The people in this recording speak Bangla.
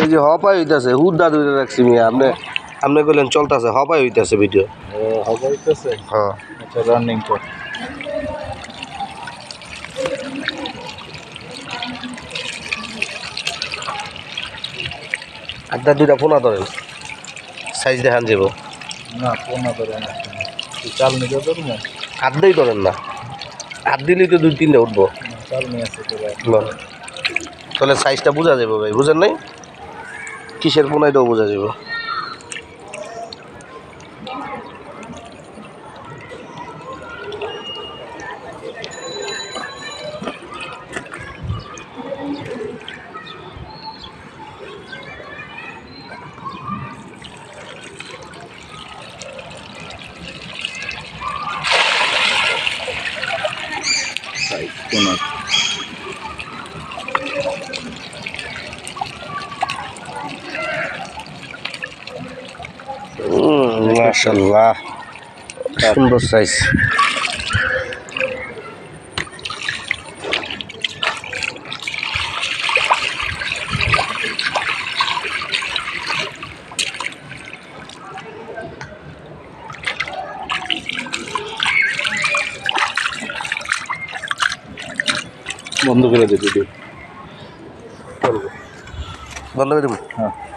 এই যে হপাই হইতাছে হুদ্দা ধরে রাখছি মিয়া আপনি আপনি কইলেন চলতেছে হপাই হইতাছে ভিডিও হ্যাঁ। আচ্ছা রানিং কর আপনার দুইটা ফোনা ধরেন। সাইজ দেখান যাব না চাল নিতে ধরেন না। হাত দিলেই তো দুই তিনটা উঠবো চাল নিয়ে আসে। তাহলে সাইজটা বোঝা যাবে ভাই বুঝেন নাই? কিসের পোনাইটাও বোঝা যাবে। সাইজ পোনা মাশাল্লাহ সুন্দর সাইজ বন্ধ করে দে ভিডিও বন্ধ করে দেবো? হ্যাঁ।